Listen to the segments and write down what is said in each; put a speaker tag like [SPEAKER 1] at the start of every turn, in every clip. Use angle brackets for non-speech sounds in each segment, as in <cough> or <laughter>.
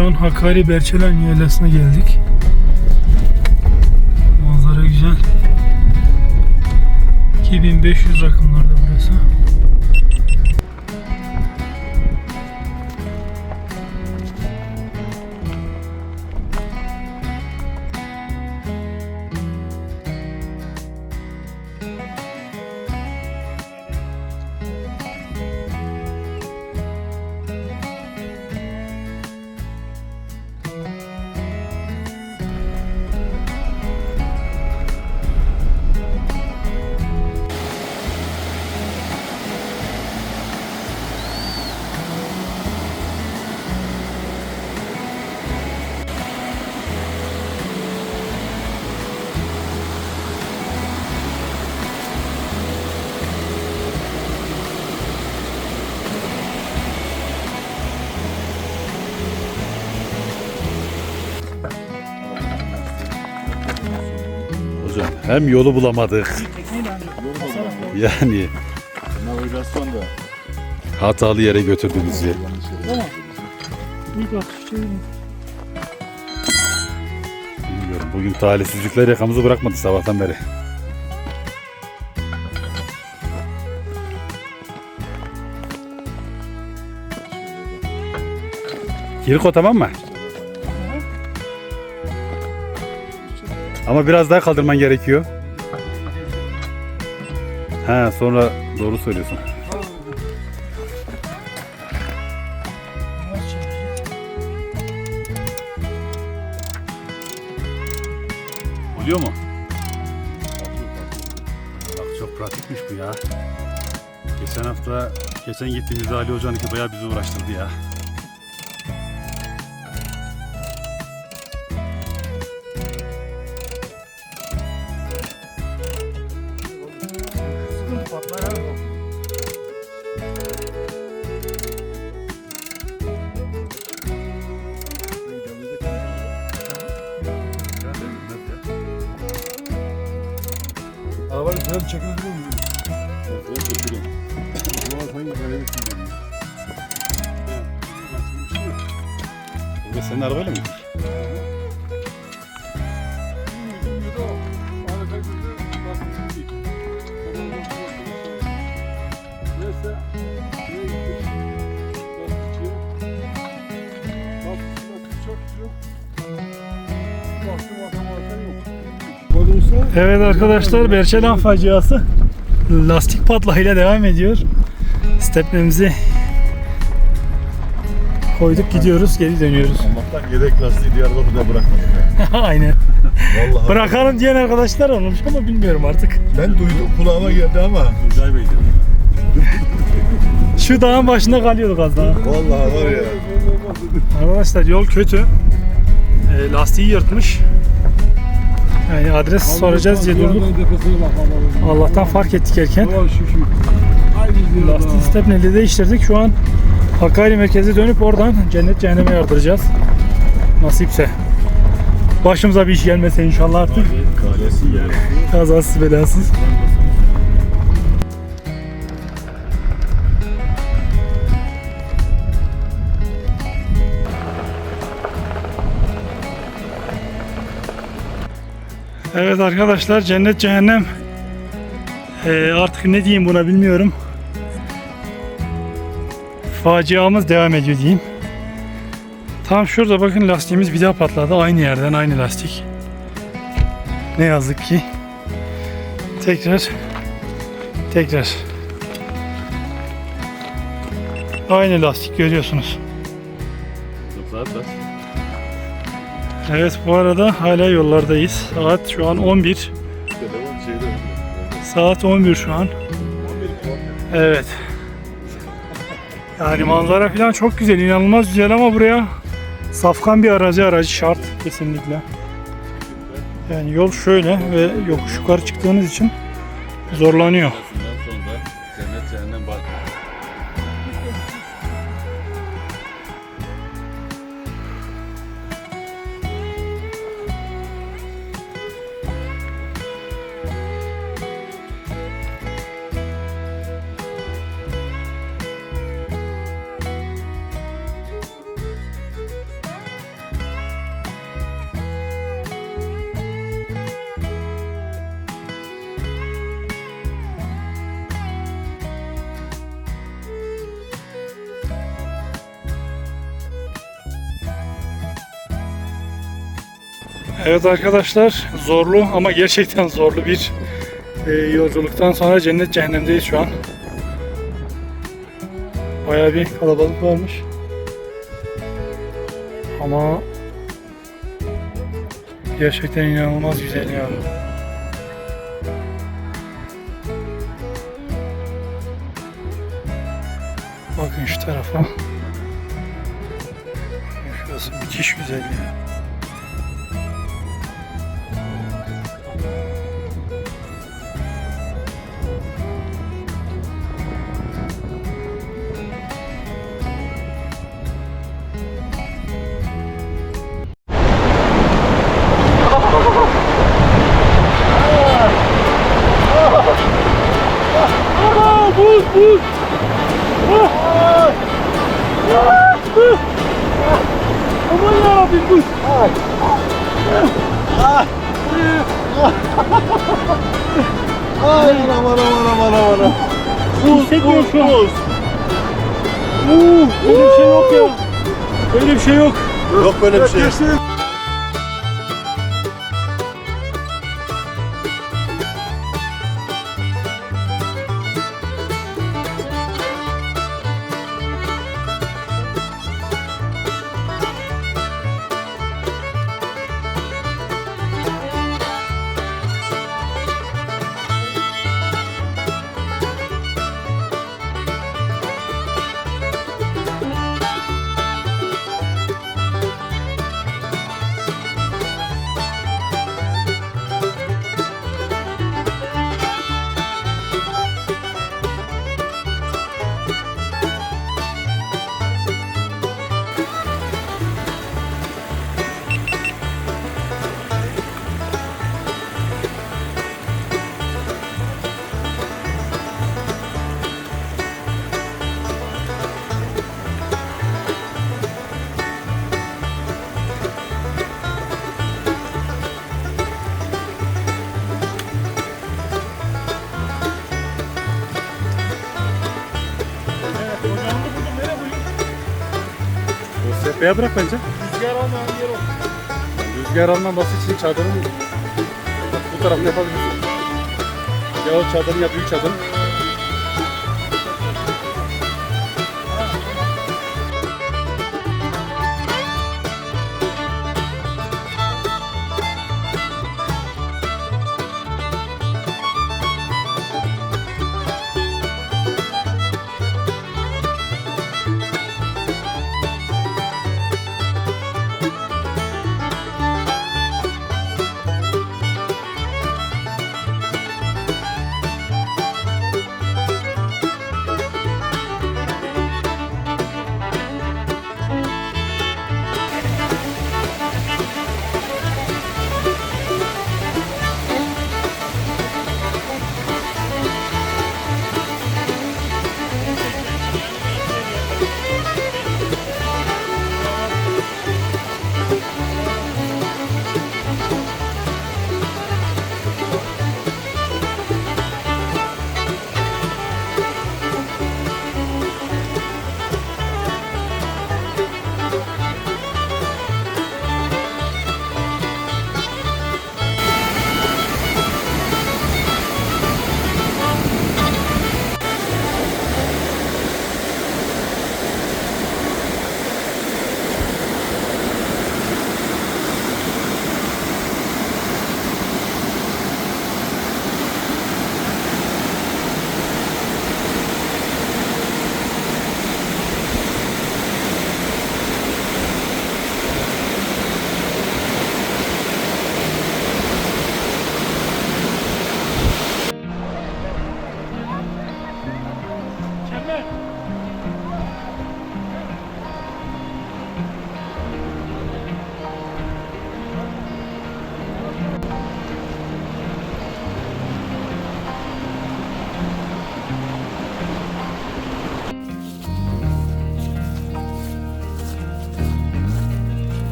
[SPEAKER 1] Şu an Hakkari Berçelen Yaylası'na geldik. Manzara güzel. 2500 rakımlarda
[SPEAKER 2] hem yolu bulamadık. Yani
[SPEAKER 3] Navigasyon da
[SPEAKER 2] hatalı yere götürdü bizi.
[SPEAKER 1] İlk atış
[SPEAKER 2] Bilmiyorum. Bugün talihsizlikler yakamızı bırakmadı sabahtan beri. Kiriko tamam mı? Ama biraz daha kaldırman gerekiyor. Ha sonra doğru söylüyorsun. Oluyor mu? Bak çok pratikmiş bu ya. Geçen hafta, geçen gittiğimizde Ali Hoca'nınki bayağı bizi uğraştırdı ya.
[SPEAKER 1] Evet arkadaşlar Berçelen faciası lastik patlayıyla devam ediyor. Steplerimizi koyduk gidiyoruz geri dönüyoruz.
[SPEAKER 3] Allah'tan yedek lastiği Diyarbakır'da bırakmadım. <laughs>
[SPEAKER 1] Aynen.
[SPEAKER 3] Vallahi.
[SPEAKER 1] Bırakalım diyen arkadaşlar olmuş ama bilmiyorum artık.
[SPEAKER 3] Ben duydum kulağıma geldi ama
[SPEAKER 2] Tuncay Bey dedi.
[SPEAKER 1] Şu dağın başında kalıyorduk az daha.
[SPEAKER 3] vallahi var ya.
[SPEAKER 1] Arkadaşlar yol kötü. E, lastiği yırtmış. Yani adres soracağız diye durduk. Allah'tan fark ettik erken. Lastiği stepneli değiştirdik. Şu an Hakkari merkeze dönüp oradan cennet cehenneme yardıracağız. Nasipse. Başımıza bir iş gelmese inşallah artık. Kazasız belasız. Evet arkadaşlar cennet cehennem Ee, artık ne diyeyim buna bilmiyorum. Faciamız devam ediyor diyeyim. Tam şurada bakın lastiğimiz bir daha patladı. Aynı yerden aynı lastik. Ne yazık ki. Tekrar tekrar aynı lastik görüyorsunuz. Evet bu arada hala yollardayız. Saat şu an 11. Saat 11 şu an. Evet. Yani manzara falan çok güzel, inanılmaz güzel ama buraya safkan bir aracı aracı şart kesinlikle. Yani yol şöyle ve yokuş yukarı çıktığınız için zorlanıyor. Evet arkadaşlar zorlu ama gerçekten zorlu bir e, yolculuktan sonra cennet cehennemdeyiz şu an. Bayağı bir kalabalık varmış. Ama gerçekten inanılmaz güzel ya.
[SPEAKER 2] Sehpaya bırak bence.
[SPEAKER 3] Rüzgar almayan yer o.
[SPEAKER 2] Rüzgar almaması için çadırın bu tarafta yapabilirsin. Ya o çadırın ya büyük çadır.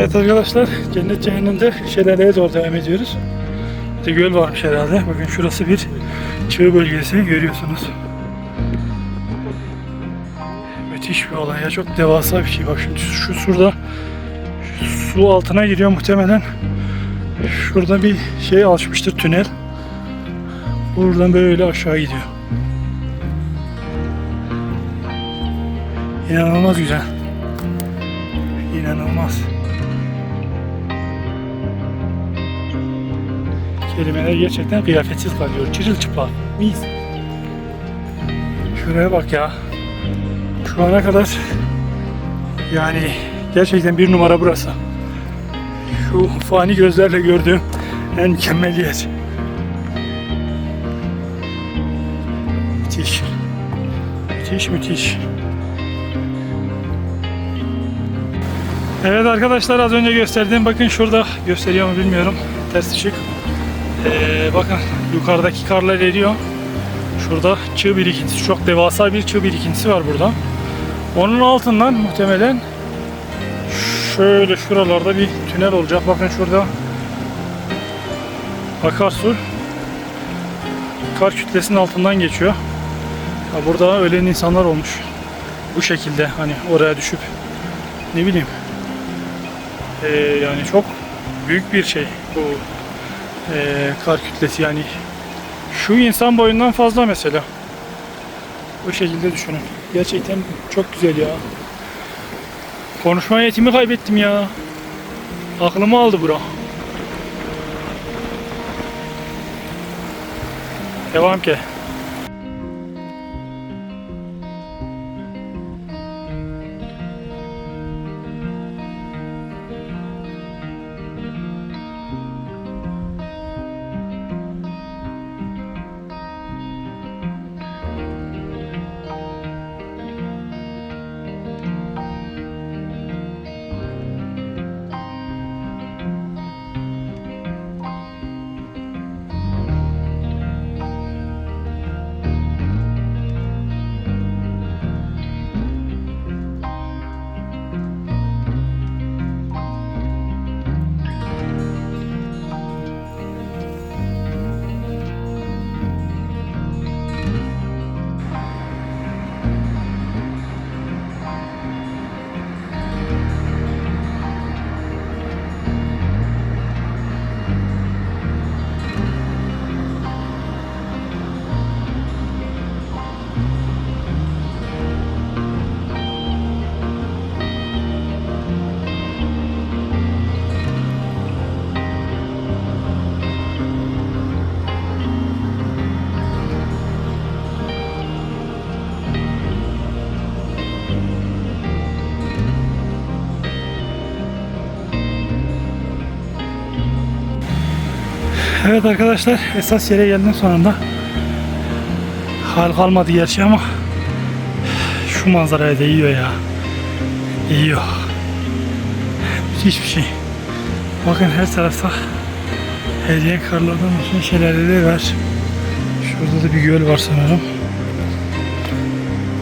[SPEAKER 1] Evet arkadaşlar cennet cehennemde şelaleye doğru devam ediyoruz. Bir de göl varmış herhalde. Bakın şurası bir çığ bölgesi görüyorsunuz. Müthiş bir olay ya. Çok devasa bir şey. Bak şimdi şu şurada şu su altına giriyor muhtemelen. Şurada bir şey açmıştır tünel. Buradan böyle aşağı gidiyor. İnanılmaz güzel. İnanılmaz. Kelimeler gerçekten kıyafetsiz kalıyor. Çırılçıplak. Mis. Şuraya bak ya. Şu ana kadar yani gerçekten bir numara burası. Şu fani gözlerle gördüğüm en mükemmel yer. Müthiş. Müthiş müthiş. Evet arkadaşlar az önce gösterdiğim bakın şurada gösteriyor mu bilmiyorum. Ters ışık. Ee, bakın yukarıdaki karlar eriyor. Şurada çığ birikintisi çok devasa bir çığ birikintisi var burada. Onun altından muhtemelen şöyle şuralarda bir tünel olacak. Bakın şurada akarsu kar kütlesinin altından geçiyor. Ya burada ölen insanlar olmuş. Bu şekilde hani oraya düşüp ne bileyim ee, yani çok büyük bir şey bu ee, kar kütlesi yani şu insan boyundan fazla mesela. Bu şekilde düşünün. Gerçekten çok güzel ya. Konuşma yetimi kaybettim ya. Aklımı aldı bura. Devam ki. Evet arkadaşlar esas yere geldim sonunda. Hal kalmadı gerçi ama şu manzaraya değiyor ya. Değiyor. Müthiş bir şey. Bakın her tarafta eriyen karlardan oluşan şelaleler var. Şurada da bir göl var sanırım.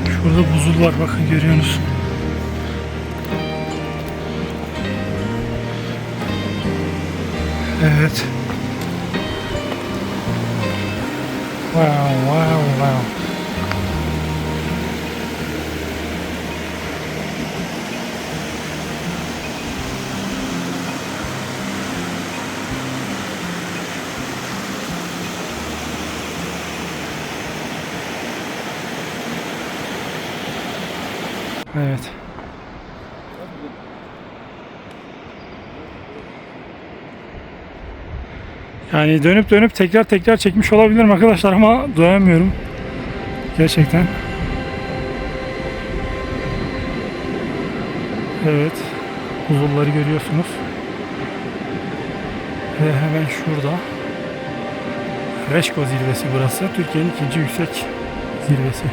[SPEAKER 1] Şurada buzul var bakın görüyorsunuz. Evet. Wow, wow, wow. Evet. Yani dönüp dönüp tekrar tekrar çekmiş olabilirim arkadaşlar ama doyamıyorum. Gerçekten. Evet. Huzurları görüyorsunuz. Ve hemen şurada Reşko zirvesi burası. Türkiye'nin ikinci yüksek zirvesi.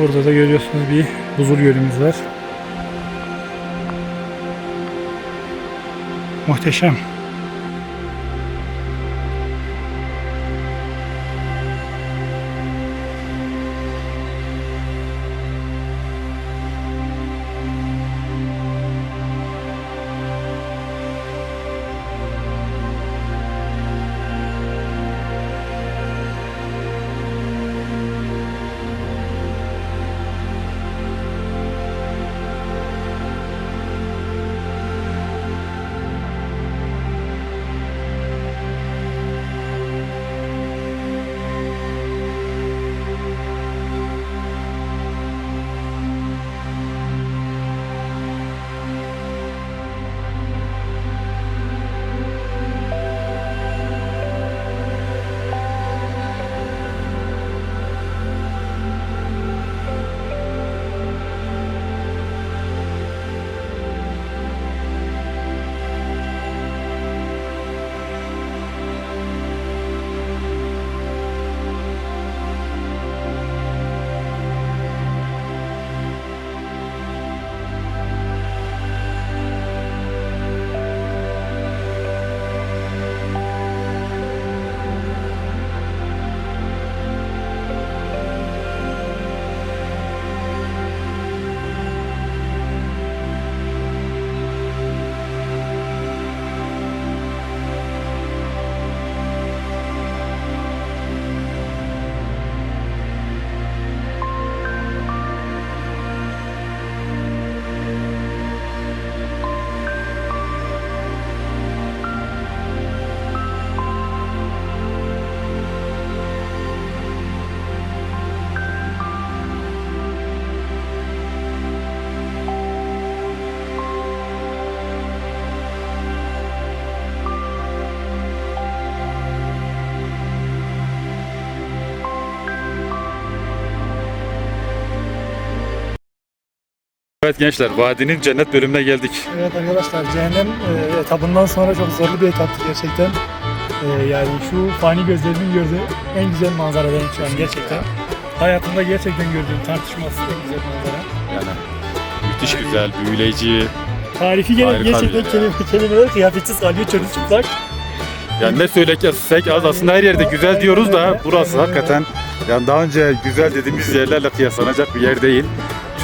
[SPEAKER 1] Burada da görüyorsunuz bir huzur gölümüz var. Muhteşem.
[SPEAKER 2] Evet gençler, vadinin cennet bölümüne geldik.
[SPEAKER 1] Evet arkadaşlar cehennem e, etabından sonra çok zorlu bir etaptı gerçekten. E, yani şu fani gözlerimin gördüğü en güzel manzaradan şu an gerçekten. Hayatımda gerçekten gördüğüm tartışmasız en güzel manzara.
[SPEAKER 2] Yani müthiş güzel, büyüleyici.
[SPEAKER 1] Tarifi gene
[SPEAKER 2] Harika
[SPEAKER 1] gerçekten
[SPEAKER 2] bir
[SPEAKER 1] kelime, kelimeler kıyafetsiz kalıyor çocuk çıplak.
[SPEAKER 2] Yani ne söylesek az aslında her yerde güzel diyoruz da burası hakikaten yani daha önce güzel dediğimiz yerlerle kıyaslanacak bir yer değil.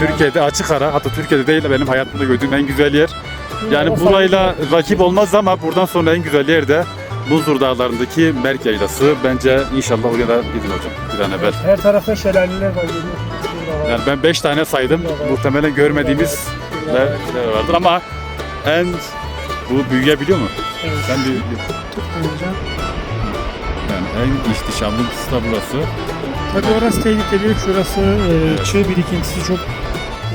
[SPEAKER 2] Türkiye'de açık ara hatta Türkiye'de değil de benim hayatımda gördüğüm en güzel yer. Yani burayla rakip olmaz ama buradan sonra en güzel yer de Buzdur Dağları'ndaki Merk Yaylası. Bence inşallah oraya da gidin hocam bir an evvel.
[SPEAKER 1] Her tarafta şelaleler var.
[SPEAKER 2] Yani ben 5 tane saydım. Muhtemelen görmediğimiz
[SPEAKER 1] var.
[SPEAKER 2] ler vardır ama en bu büyüyebiliyor mu?
[SPEAKER 1] Evet.
[SPEAKER 2] Sen bir yani en ihtişamlısı da burası.
[SPEAKER 1] Tabii orası tehlikeli. Şurası e, çığ birikintisi çok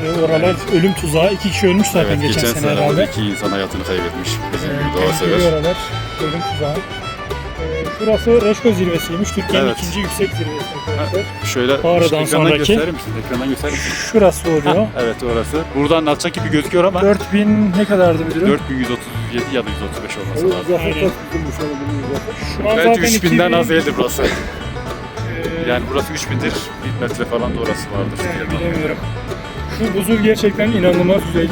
[SPEAKER 1] e, oralar ölüm tuzağı. İki kişi ölmüş zaten
[SPEAKER 2] Evet,
[SPEAKER 1] geçen, sene herhalde.
[SPEAKER 2] iki insan hayatını kaybetmiş. Bizim gibi doğa
[SPEAKER 1] Tehlikeli
[SPEAKER 2] sever.
[SPEAKER 1] oralar. Ölüm tuzağı. E, şurası Reşko zirvesiymiş. Türkiye'nin
[SPEAKER 2] Evet.
[SPEAKER 1] ikinci yüksek zirvesi arkadaşlar.
[SPEAKER 2] Şöyle
[SPEAKER 1] Mağaradan
[SPEAKER 2] ekrandan
[SPEAKER 1] sonraki.
[SPEAKER 2] gösterir misin? Ekrandan gösterir misin?
[SPEAKER 1] Şurası oluyor.
[SPEAKER 2] Evet orası. Buradan alçak gibi gözüküyor ama
[SPEAKER 1] 4000 ne kadardı müdürüm?
[SPEAKER 2] 4137 ya da 135 olması lazım.
[SPEAKER 1] Aynen. Şu an
[SPEAKER 2] Belki
[SPEAKER 1] zaten
[SPEAKER 2] 3000'den
[SPEAKER 1] 2000,
[SPEAKER 2] az değildir burası.
[SPEAKER 1] e,
[SPEAKER 2] Yani burası 3000'dir. 1 metre falan da orası vardır. Diye tahmin
[SPEAKER 1] bilemiyorum. Şu buzul gerçekten inanılmaz güzel.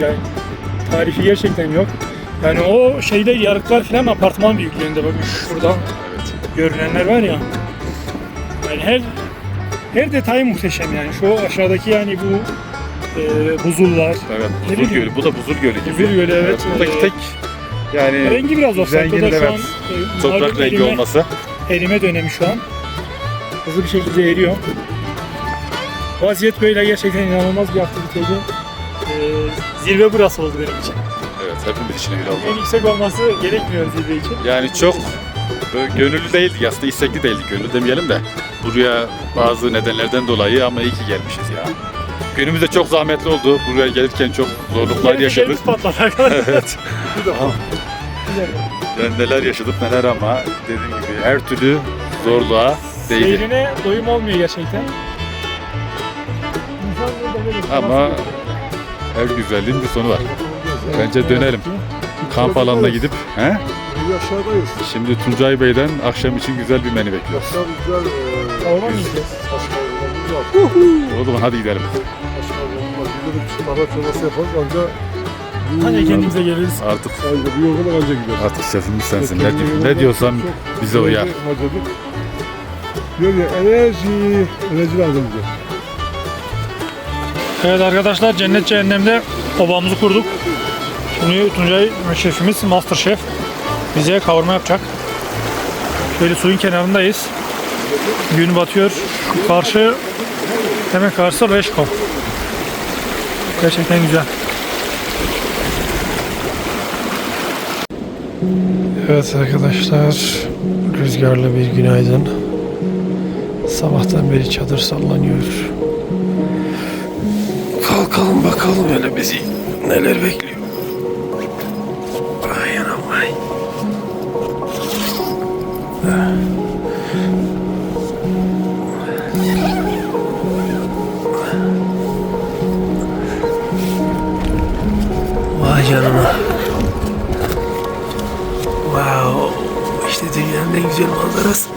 [SPEAKER 1] Yani tarifi gerçekten yok. Yani o şeyde yarıklar falan apartman büyüklüğünde bakın şuradan
[SPEAKER 2] Evet.
[SPEAKER 1] görünenler var ya. Yani her her detay muhteşem yani. Şu aşağıdaki yani bu e, buzullar.
[SPEAKER 2] Evet. Buzul gölü. Bu da buzul gölü gibi.
[SPEAKER 1] Buzul gölü, evet.
[SPEAKER 2] Buradaki
[SPEAKER 1] Ee,
[SPEAKER 2] tek yani
[SPEAKER 1] Rengi biraz
[SPEAKER 2] zengin
[SPEAKER 1] da şu
[SPEAKER 2] evet.
[SPEAKER 1] an e,
[SPEAKER 2] toprak rengi
[SPEAKER 1] erime,
[SPEAKER 2] olması.
[SPEAKER 1] erime dönemi şu an. Hızlı bir şekilde eriyor. Vaziyet böyle gerçekten inanılmaz bir aktiviteydi. E, zirve burası oldu benim için.
[SPEAKER 2] Evet. Hepimiz için öyle oldu.
[SPEAKER 1] En yüksek olması gerekmiyor zirve için.
[SPEAKER 2] Yani çok böyle gönüllü değildik aslında istekli değildik gönüllü demeyelim de buraya bazı nedenlerden dolayı ama iyi ki gelmişiz ya. Günümüz de çok zahmetli oldu. Buraya gelirken çok zorluklar yaşadık.
[SPEAKER 1] patladı arkadaşlar. <laughs>
[SPEAKER 2] evet. <laughs> Yani neler yaşadık neler ama dediğim gibi her türlü zorluğa değdi.
[SPEAKER 1] Seyrine doyum olmuyor gerçekten.
[SPEAKER 2] Ama her güzelliğin bir sonu var. Bence dönelim. Kamp alanına gidip he?
[SPEAKER 3] Biz aşağıdayız.
[SPEAKER 2] Şimdi Tuncay Bey'den akşam için güzel bir menü bekliyoruz.
[SPEAKER 3] Akşam güzel
[SPEAKER 1] yiyeceğiz?
[SPEAKER 2] O zaman hadi gidelim.
[SPEAKER 3] Tarhana çorbası yaparız anca bu-
[SPEAKER 1] Hadi kendimize geliriz.
[SPEAKER 2] Artık
[SPEAKER 3] bir yorgun anca
[SPEAKER 2] artık şefimiz sensin. Ne, ne diyorsan bize uyar.
[SPEAKER 3] Diyor ya enerji, enerji lazım bize.
[SPEAKER 1] Evet arkadaşlar cennet cehennemde obamızı kurduk. Şimdi Tuncay şefimiz Master Chef bize kavurma yapacak. Şöyle suyun kenarındayız. Gün batıyor. Karşı hemen karşısı Reşko. Gerçekten güzel. Evet arkadaşlar rüzgarlı bir günaydın. Sabahtan beri çadır sallanıyor. Bakalım hele bizi neler bekliyor. Ay anam ay. Vay canına. Wow. İşte dünyanın en güzel manzarası.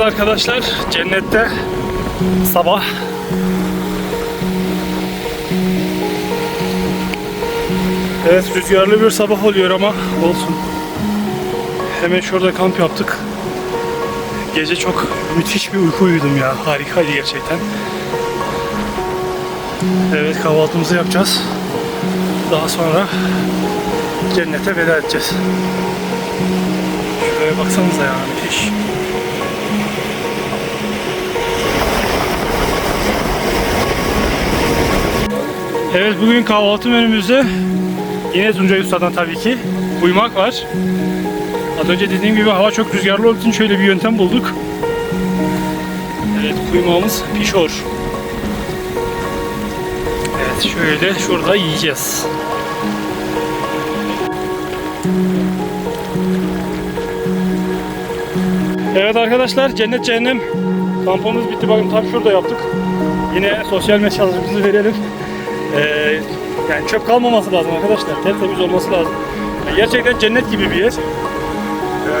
[SPEAKER 1] Evet arkadaşlar cennette sabah Evet rüzgarlı bir sabah oluyor ama olsun. Hemen şurada kamp yaptık. Gece çok müthiş bir uyku uyudum ya. Harikaydı gerçekten. Evet kahvaltımızı yapacağız. Daha sonra cennete veda edeceğiz. Şuraya baksanıza ya müthiş. Evet bugün kahvaltı menümüzde yine Tuncay Usta'dan tabii ki uyumak var. Az önce dediğim gibi hava çok rüzgarlı olduğu için şöyle bir yöntem bulduk. Evet kuymağımız pişor. Evet şöyle şurada yiyeceğiz. Evet arkadaşlar cennet cehennem kampımız bitti. Bakın tam şurada yaptık. Yine sosyal mesajımızı verelim. Ee, yani çöp kalmaması lazım arkadaşlar. Tertemiz olması lazım. Yani gerçekten cennet gibi bir yer. Ee,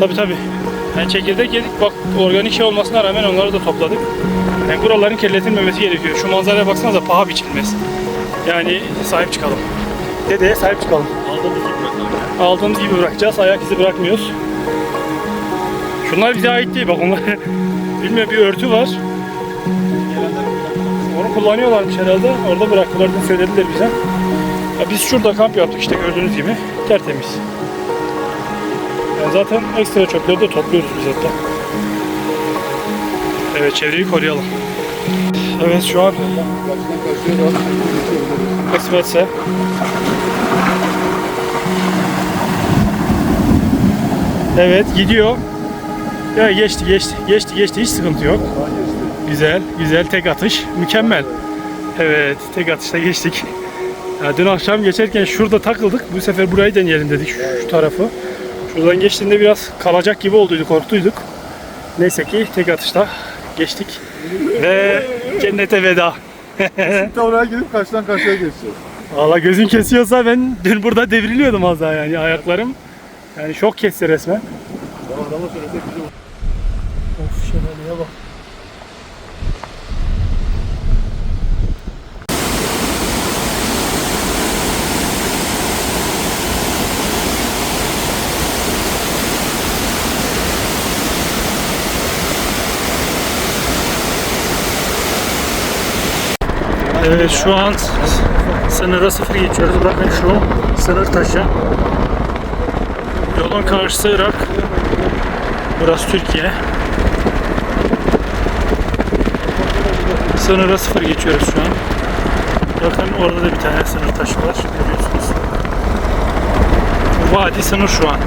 [SPEAKER 1] tabii tabii. Yani çekirdek yedik. Bak organik şey olmasına rağmen onları da topladık. Yani buraların kirletilmemesi gerekiyor. Şu manzaraya baksanıza paha biçilmez. Yani sahip çıkalım. Dedeye sahip çıkalım. Aldığımız gibi bırakacağız. Ayak izi bırakmıyoruz. Şunlar bize ait değil. Bak onlar <laughs> bilmiyorum bir örtü var. Onu kullanıyorlarmış herhalde. Orada bıraktılar diye söylediler bize. Ya biz şurada kamp yaptık işte gördüğünüz gibi. Tertemiz. Yani zaten ekstra çöpleri de topluyoruz biz hatta. Evet çevreyi koruyalım. Evet şu an kısmetse. Evet gidiyor. Ya geçti geçti geçti geçti hiç sıkıntı yok. Güzel güzel tek atış mükemmel. Evet tek atışta geçtik. Ya dün akşam geçerken şurada takıldık. Bu sefer burayı deneyelim dedik şu, şu tarafı. Şuradan geçtiğinde biraz kalacak gibi olduydu korktuyduk. Neyse ki tek atışta geçtik. Ve cennete veda.
[SPEAKER 3] Hatta oraya gidip karşıdan karşıya geçeceğiz.
[SPEAKER 1] Valla gözün kesiyorsa ben dün burada devriliyordum az daha yani ayaklarım. Yani şok kesti resmen.
[SPEAKER 3] Adama söylesek bize
[SPEAKER 1] Of şelaleye bak. Evet şu an sınıra sıfır geçiyoruz. Bakın şu sınır taşı. Yolun karşısı Irak. Burası Türkiye. Sınıra sıfır geçiyoruz şu an. Bakın orada da bir tane sınır taşı var. Görüyorsunuz. Vadi sınır şu an.